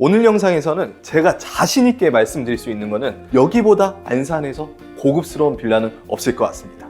오늘 영상에서는 제가 자신있게 말씀드릴 수 있는 거는 여기보다 안산에서 고급스러운 빌라는 없을 것 같습니다.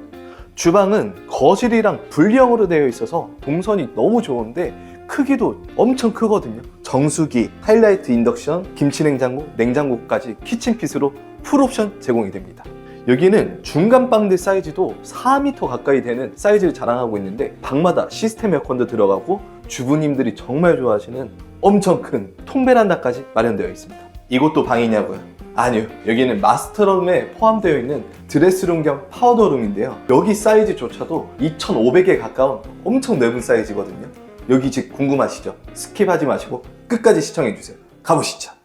주방은 거실이랑 분리형으로 되어 있어서 동선이 너무 좋은데 크기도 엄청 크거든요. 정수기, 하이라이트 인덕션, 김치냉장고, 냉장고까지 키친핏으로 풀옵션 제공이 됩니다. 여기는 중간 방들 사이즈도 4m 가까이 되는 사이즈를 자랑하고 있는데 방마다 시스템 에어컨도 들어가고 주부님들이 정말 좋아하시는 엄청 큰 통베란다까지 마련되어 있습니다. 이것도 방이냐고요? 아니요. 여기는 마스터룸에 포함되어 있는 드레스룸 겸 파우더룸인데요. 여기 사이즈조차도 2,500에 가까운 엄청 넓은 사이즈거든요. 여기 집 궁금하시죠? 스킵하지 마시고 끝까지 시청해주세요. 가보시죠.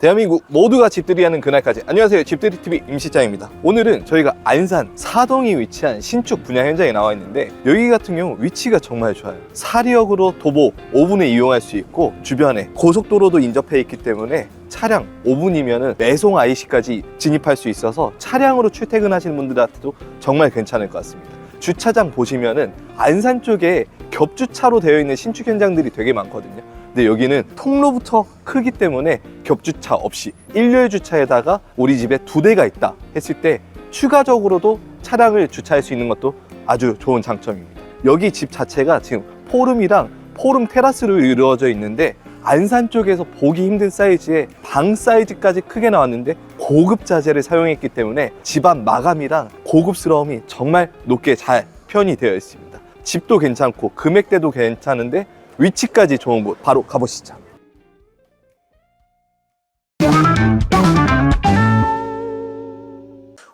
대한민국 모두가 집들이 하는 그날까지. 안녕하세요. 집들이TV 임시장입니다. 오늘은 저희가 안산 사동이 위치한 신축 분양 현장에 나와 있는데 여기 같은 경우 위치가 정말 좋아요. 사리역으로 도보 5분에 이용할 수 있고 주변에 고속도로도 인접해 있기 때문에 차량 5분이면 매송 IC까지 진입할 수 있어서 차량으로 출퇴근하시는 분들한테도 정말 괜찮을 것 같습니다. 주차장 보시면은 안산 쪽에 겹주차로 되어 있는 신축 현장들이 되게 많거든요 근데 여기는 통로부터 크기 때문에 겹주차 없이 일렬 주차에다가 우리 집에 두 대가 있다 했을 때 추가적으로도 차량을 주차할 수 있는 것도 아주 좋은 장점입니다. 여기 집 자체가 지금 포름이랑 포름 테라스로 이루어져 있는데 안산 쪽에서 보기 힘든 사이즈의 방 사이즈까지 크게 나왔는데 고급 자재를 사용했기 때문에 집안 마감이랑 고급스러움이 정말 높게 잘 표현이 되어 있습니다. 집도 괜찮고 금액대도 괜찮은데 위치까지 좋은 곳 바로 가보시죠.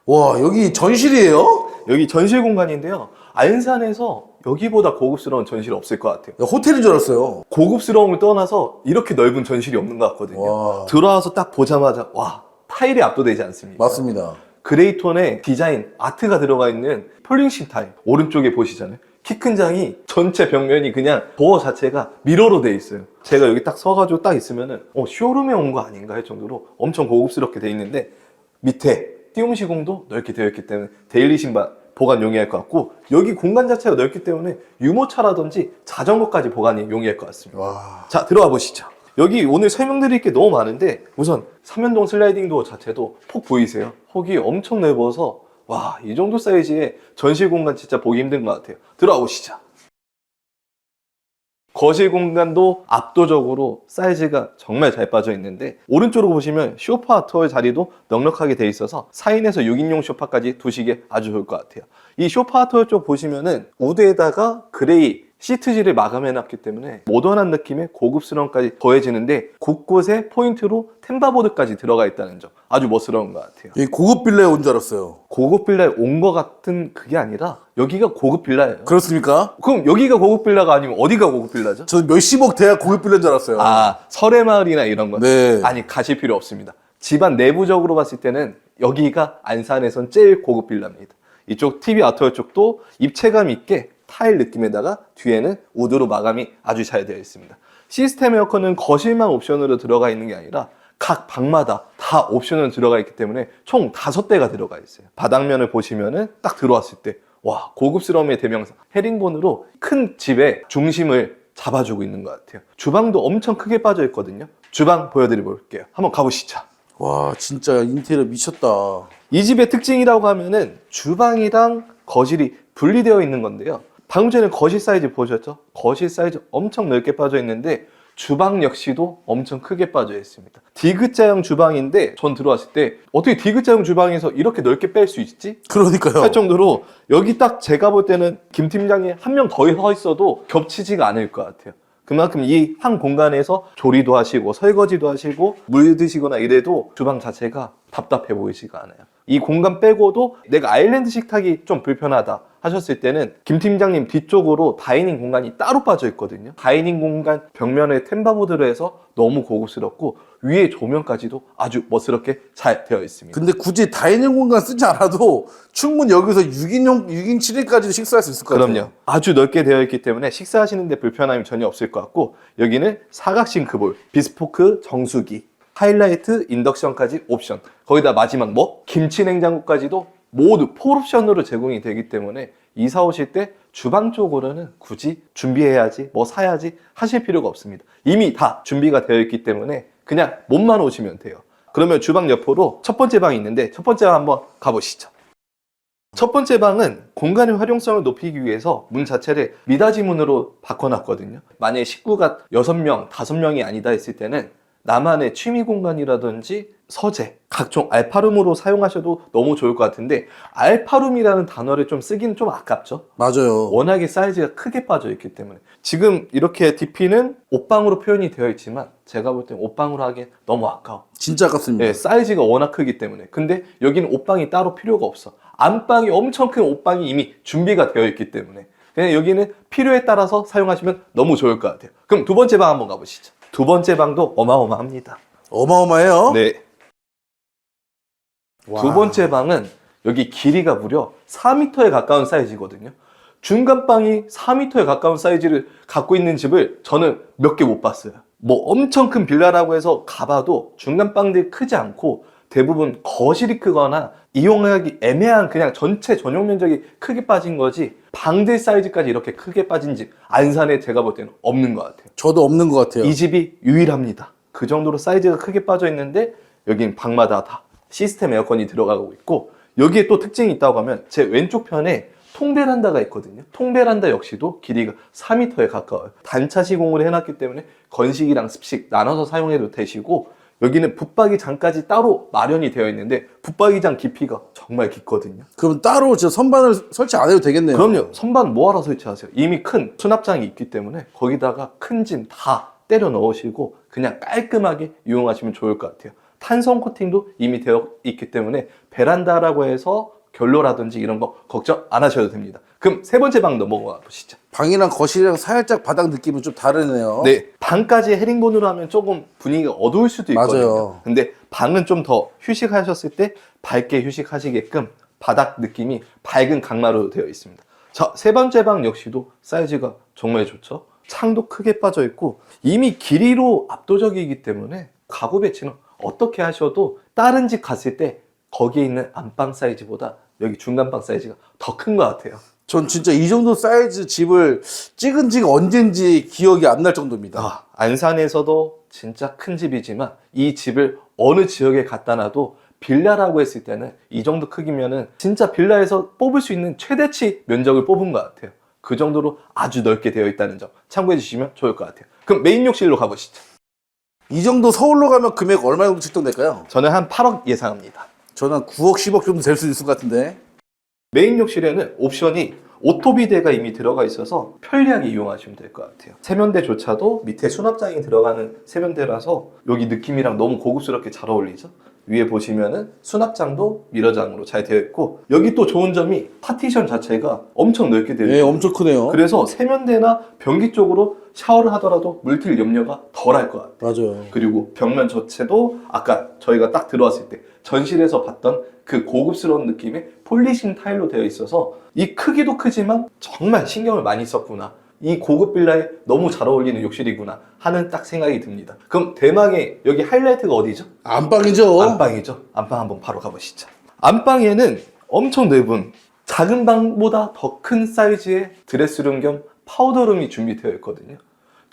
와 여기 전실이에요? 여기 전실 공간인데요. 안산에서 여기보다 고급스러운 전실 없을 것 같아요. 야, 호텔인 줄 알았어요. 고급스러움을 떠나서 이렇게 넓은 전실이 없는 것 같거든요. 와 들어와서 딱 보자마자 와 타일에 압도되지 않습니까? 맞습니다. 그레이톤의 디자인 아트가 들어가 있는 폴링신 타일 오른쪽에 보시잖아요. 키 큰 장이 전체 벽면이 그냥 도어 자체가 미러로 돼 있어요. 제가 여기 딱 서가지고 딱 있으면은 어, 쇼룸에 온 거 아닌가 할 정도로 엄청 고급스럽게 돼 있는데 밑에 띄움 시공도 넓게 되어 있기 때문에 데일리 신발 보관 용이할 것 같고 여기 공간 자체가 넓기 때문에 유모차라든지 자전거까지 보관이 용이할 것 같습니다. 와 자 들어와 보시죠 여기 오늘 설명드릴 게 너무 많은데 우선 삼연동 슬라이딩 도어 자체도 폭 보이세요? 폭이 엄청 넓어서 와 이 정도 사이즈의 전실 공간 진짜 보기 힘든 것 같아요. 들어와 보시죠. 거실 공간도 압도적으로 사이즈가 정말 잘 빠져 있는데 오른쪽으로 보시면 쇼파 터의 자리도 넉넉하게 돼 있어서 4인에서 6인용 쇼파까지 두시기에 아주 좋을 것 같아요. 이 쇼파 터쪽 보시면은 우드에다가 그레이 시트지를 마감해놨기 때문에 모던한 느낌의 고급스러움까지 더해지는데 곳곳에 포인트로 템바보드까지 들어가 있다는 점 아주 멋스러운 것 같아요 여기 고급 빌라에 온 줄 알았어요. 고급 빌라에 온 것 같은 그게 아니라 여기가 고급 빌라예요 그렇습니까? 그럼 여기가 고급 빌라가 아니면 어디가 고급 빌라죠? 저는 몇십억 돼야 고급 빌라인 줄 알았어요. 아 설해마을이나 이런 거 네. 아니 가실 필요 없습니다 집안 내부적으로 봤을 때는 여기가 안산에선 제일 고급 빌라입니다 이쪽 TV 아트월 쪽도 입체감 있게 타일 느낌에다가 뒤에는 우드로 마감이 아주 잘 되어 있습니다 시스템 에어컨은 거실만 옵션으로 들어가 있는 게 아니라 각 방마다 다 옵션으로 들어가 있기 때문에 총 다섯 대가 들어가 있어요 바닥면을 보시면은 딱 들어왔을 때 와 고급스러움의 대명사 헤링본으로 큰 집의 중심을 잡아주고 있는 것 같아요. 주방도 엄청 크게 빠져 있거든요. 주방 보여드려 볼게요. 한번 가보시죠. 와 진짜 인테리어 미쳤다. 이 집의 특징이라고 하면은 주방이랑 거실이 분리되어 있는 건데요. 방금 전에 거실 사이즈 보셨죠? 거실 사이즈 엄청 넓게 빠져 있는데 주방 역시도 엄청 크게 빠져 있습니다. 디귿자형 주방인데 전 들어왔을 때 어떻게 디귿자형 주방에서 이렇게 넓게 뺄 수 있지? 그러니까요. 할 정도로 여기 딱 제가 볼 때는 김 팀장이 한 명 더 서 있어도 겹치지가 않을 것 같아요. 그만큼 이 한 공간에서 조리도 하시고 설거지도 하시고 물 드시거나 이래도 주방 자체가 답답해 보이지가 않아요. 이 공간 빼고도 내가 아일랜드 식탁이 좀 불편하다 하셨을 때는 김 팀장님 뒤쪽으로 다이닝 공간이 따로 빠져 있거든요. 다이닝 공간 벽면에 템바보드로 해서 너무 고급스럽고 위에 조명까지도 아주 멋스럽게 잘 되어 있습니다. 근데 굳이 다이닝 공간 쓰지 않아도 충분히 여기서 6인용 6인 7인까지도 식사할 수 있을 것 같아요. 그럼요. 아주 넓게 되어 있기 때문에 식사하시는데 불편함이 전혀 없을 것 같고 여기는 사각 싱크볼, 비스포크 정수기, 하이라이트, 인덕션까지 옵션. 거기다 마지막 뭐 김치 냉장고까지도 모두 폴옵션으로 제공이 되기 때문에 이사 오실 때 주방 쪽으로는 굳이 준비해야지 뭐 사야지 하실 필요가 없습니다. 이미 다 준비가 되어 있기 때문에 그냥 몸만 오시면 돼요. 그러면 주방 옆으로 첫 번째 방이 있는데 첫 번째 방 한번 가보시죠. 첫 번째 방은 공간의 활용성을 높이기 위해서 문 자체를 미닫이 문으로 바꿔놨거든요. 만약에 식구가 6명, 5명이 아니다 했을 때는 나만의 취미 공간이라든지 서재, 각종 알파룸으로 사용하셔도 너무 좋을 것 같은데 알파룸이라는 단어를 좀 쓰기는 좀 아깝죠. 맞아요. 워낙에 사이즈가 크게 빠져 있기 때문에 지금 이렇게 DP는 옷방으로 표현이 되어 있지만 제가 볼 땐 옷방으로 하기엔 너무 아까워. 진짜 아깝습니다. 네, 사이즈가 워낙 크기 때문에. 근데 여기는 옷방이 따로 필요가 없어. 안방이 엄청 큰 옷방이 이미 준비가 되어 있기 때문에. 그냥 여기는 필요에 따라서 사용하시면 너무 좋을 것 같아요. 그럼 두 번째 방 한번 가보시죠. 두 번째 방도 어마어마합니다. 어마어마해요. 네. 와. 두 번째 방은 여기 길이가 무려 4m에 가까운 사이즈거든요. 중간 방이 4m에 가까운 사이즈를 갖고 있는 집을 저는 몇 개 못 봤어요. 뭐 엄청 큰 빌라라고 해서 가봐도 중간 방들이 크지 않고 대부분 거실이 크거나 이용하기 애매한 그냥 전체 전용 면적이 크게 빠진 거지 방들 사이즈까지 이렇게 크게 빠진 집 안산에 제가 볼 때는 없는 것 같아요. 저도 없는 것 같아요. 이 집이 유일합니다. 그 정도로 사이즈가 크게 빠져 있는데 여긴 방마다 다 시스템 에어컨이 들어가고 있고 여기에 또 특징이 있다고 하면 제 왼쪽 편에 통베란다가 있거든요. 통베란다 역시도 길이가 4m에 가까워요. 단차 시공을 해놨기 때문에 건식이랑 습식 나눠서 사용해도 되시고 여기는 붙박이장까지 따로 마련이 되어 있는데 붙박이장 깊이가 정말 깊거든요. 그럼 따로 저 선반을 설치 안 해도 되겠네요. 그럼요. 선반 뭐하러 설치하세요? 이미 큰 수납장이 있기 때문에 거기다가 큰 짐 다 때려 넣으시고 그냥 깔끔하게 이용하시면 좋을 것 같아요. 탄성 코팅도 이미 되어 있기 때문에 베란다라고 해서 결로라든지 이런 거 걱정 안 하셔도 됩니다. 그럼 세 번째 방 넘어가 보시죠. 방이랑 거실이랑 살짝 바닥 느낌은 좀 다르네요. 네, 방까지 헤링본으로 하면 조금 분위기가 어두울 수도 있거든요. 맞아요. 근데 방은 좀 더 휴식하셨을 때 밝게 휴식하시게끔 바닥 느낌이 밝은 강마로 되어 있습니다. 자, 세 번째 방 역시도 사이즈가 정말 좋죠. 창도 크게 빠져 있고 이미 길이로 압도적이기 때문에 가구 배치는 어떻게 하셔도 다른 집 갔을 때 거기에 있는 안방 사이즈보다 여기 중간방 사이즈가 더 큰 것 같아요. 전 진짜 이 정도 사이즈 집을 찍은 지가 언젠지 기억이 안 날 정도입니다. 아, 안산에서도 진짜 큰 집이지만 이 집을 어느 지역에 갖다 놔도 빌라라고 했을 때는 이 정도 크기면은 진짜 빌라에서 뽑을 수 있는 최대치 면적을 뽑은 것 같아요. 그 정도로 아주 넓게 되어 있다는 점 참고해 주시면 좋을 것 같아요. 그럼 메인 욕실로 가보시죠. 이 정도 서울로 가면 금액 얼마 정도 책정될까요? 저는 한 8억 예상합니다. 저는 한 9억, 10억 정도 될 수 있을 것 같은데. 메인 욕실에는 옵션이 오토비데가 이미 들어가 있어서 편리하게 이용하시면 될 것 같아요. 세면대조차도 밑에 수납장이 들어가는 세면대라서 여기 느낌이랑 너무 고급스럽게 잘 어울리죠? 위에 보시면은 수납장도 미러장으로 잘 되어 있고 여기 또 좋은 점이 파티션 자체가 엄청 넓게 되어 네, 있어요. 엄청 크네요. 그래서 세면대나 변기 쪽으로 샤워를 하더라도 물튈 염려가 덜 할 것 같아요. 맞아요. 그리고 벽면 자체도 아까 저희가 딱 들어왔을 때 전실에서 봤던 그 고급스러운 느낌의 폴리싱 타일로 되어 있어서 이 크기도 크지만 정말 신경을 많이 썼구나. 이 고급 빌라에 너무 잘 어울리는 욕실이구나 하는 딱 생각이 듭니다. 그럼 대망의 여기 하이라이트가 어디죠? 안방이죠. 안방이죠. 안방 한번 바로 가보시죠. 안방에는 엄청 넓은 작은 방보다 더 큰 사이즈의 드레스룸 겸 파우더룸이 준비되어 있거든요.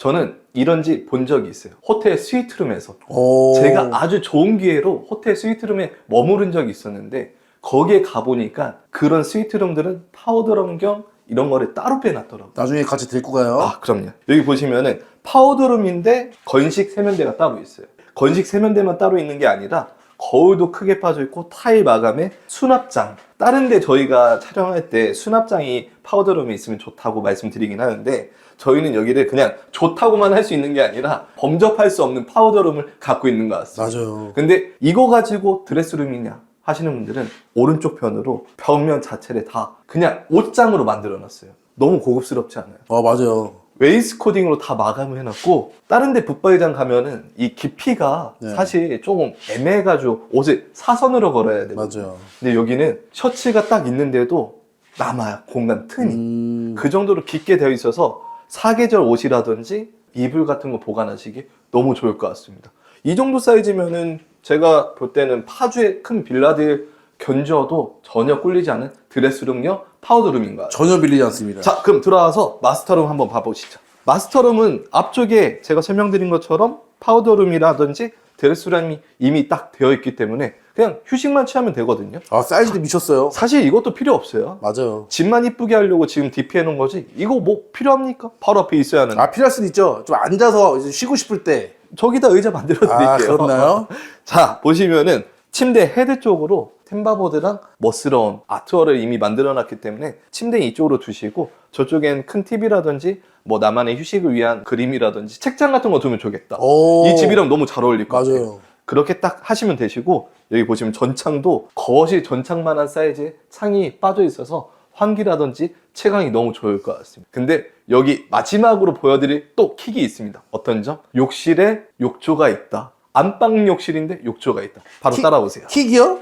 저는 이런 집 본 적이 있어요. 호텔 스위트룸에서. 오. 제가 아주 좋은 기회로 호텔 스위트룸에 머무른 적이 있었는데 거기에 가보니까 그런 스위트룸들은 파우더룸 겸 이런 거를 따로 빼놨더라고요. 나중에 같이 데리고 가요. 아, 그럼요. 여기 보시면은 파우더룸인데 건식 세면대가 따로 있어요. 건식 세면대만 따로 있는 게 아니라 거울도 크게 빠져 있고 타일 마감에 수납장. 다른 데 저희가 촬영할 때 수납장이 파우더룸에 있으면 좋다고 말씀드리긴 하는데 저희는 여기를 그냥 좋다고만 할 수 있는 게 아니라 범접할 수 없는 파우더룸을 갖고 있는 것 같습니다. 맞아요. 근데 이거 가지고 드레스룸이냐 하시는 분들은 오른쪽 편으로 벽면 자체를 다 그냥 옷장으로 만들어 놨어요. 너무 고급스럽지 않아요? 아, 맞아요. 웨이스코딩으로 다 마감을 해놨고 다른 데 붙박이장 가면은 이 깊이가 네. 사실 조금 애매해가지고 옷을 사선으로 걸어야 돼요. 맞아요. 근데 여기는 셔츠가 딱 있는데도 남아요. 공간 튼이. 음, 그 정도로 깊게 되어 있어서 사계절 옷이라든지 이불 같은 거 보관하시기 너무 좋을 것 같습니다. 이 정도 사이즈면은 제가 볼 때는 파주의 큰 빌라들 견저도 전혀 꿀리지 않은 드레스룸형 파우더룸인 것 같아요. 전혀 빌리지 않습니다. 자, 그럼 들어와서 마스터룸 한번 봐보시죠. 마스터룸은 앞쪽에 제가 설명드린 것처럼 파우더룸이라든지 드레스룸이 이미 딱 되어 있기 때문에 그냥 휴식만 취하면 되거든요. 아 사이즈도 미쳤어요. 사실 이것도 필요 없어요. 맞아요. 집만 이쁘게 하려고 지금 DP 해놓은 거지. 이거 뭐 필요합니까? 바로 앞에 있어야 하는. 아 필요할 수도 있죠. 좀 앉아서 이제 쉬고 싶을 때. 저기다 의자 만들어 드릴게요. 아 그렇나요? 자, 보시면은 침대 헤드 쪽으로 템바보드랑 멋스러운 아트월을 이미 만들어 놨기 때문에 침대 이쪽으로 두시고 저쪽엔 큰 TV라든지 뭐 나만의 휴식을 위한 그림이라든지 책장 같은 거 두면 좋겠다. 오. 이 집이랑 너무 잘 어울릴 것 같아요. 맞아요. 그렇게 딱 하시면 되시고 여기 보시면 전창도 거실 전창만한 사이즈의 창이 빠져 있어서 환기라든지 채광이 너무 좋을 것 같습니다. 근데 여기 마지막으로 보여드릴 또 킥이 있습니다. 어떤 점? 욕실에 욕조가 있다. 안방 욕실인데 욕조가 있다. 바로 킥? 따라오세요. 킥이요?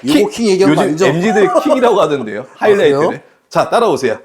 킥 얘기하는 거 요즘 아니죠? MZ들 킥이라고 하던데요. 하이라이트를. 그래요? 자, 따라오세요.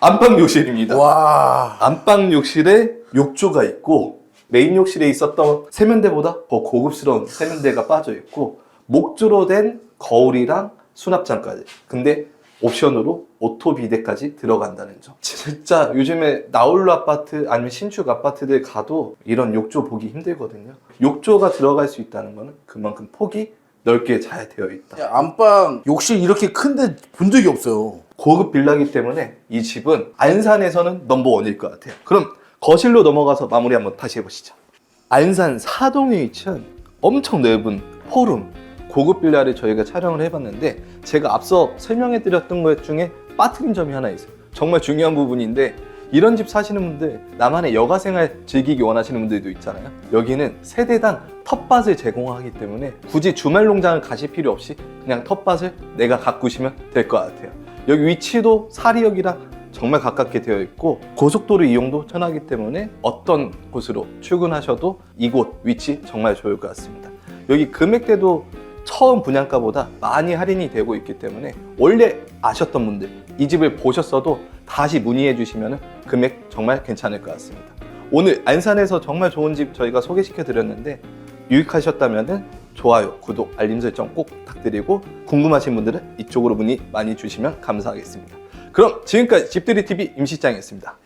안방 욕실입니다. 와. 안방 욕실에 욕조가 있고 메인 욕실에 있었던 세면대보다 더 고급스러운 세면대가 빠져 있고 목조로 된 거울이랑 수납장까지. 근데 옵션으로 오토 비데까지 들어간다는 점. 진짜 요즘에 나홀로 아파트 아니면 신축 아파트들 가도 이런 욕조 보기 힘들거든요. 욕조가 들어갈 수 있다는 거는 그만큼 폭이 넓게 잘 되어 있다. 안방 욕실 이렇게 큰데 본 적이 없어요. 고급 빌라기 때문에 이 집은 안산에서는 넘버원일 것 같아요. 그럼 거실로 넘어가서 마무리 한번 다시 해보시죠. 안산 사동에 위치한 엄청 넓은 홀룸 고급 빌라를 저희가 촬영을 해봤는데 제가 앞서 설명해 드렸던 것 중에 빠뜨린 점이 하나 있어요. 정말 중요한 부분인데 이런 집 사시는 분들 나만의 여가 생활 즐기기 원하시는 분들도 있잖아요. 여기는 세대당 텃밭을 제공하기 때문에 굳이 주말 농장을 가실 필요 없이 그냥 텃밭을 내가 가꾸시면 될 것 같아요. 여기 위치도 사리역이랑 정말 가깝게 되어 있고 고속도로 이용도 편하기 때문에 어떤 곳으로 출근하셔도 이곳 위치 정말 좋을 것 같습니다. 여기 금액대도 처음 분양가보다 많이 할인이 되고 있기 때문에 원래 아셨던 분들 이 집을 보셨어도 다시 문의해 주시면 금액 정말 괜찮을 것 같습니다. 오늘 안산에서 정말 좋은 집 저희가 소개시켜 드렸는데 유익하셨다면 좋아요, 구독, 알림 설정 꼭 부탁드리고 궁금하신 분들은 이쪽으로 문의 많이 주시면 감사하겠습니다. 그럼 지금까지 집들이 TV 임시장이었습니다.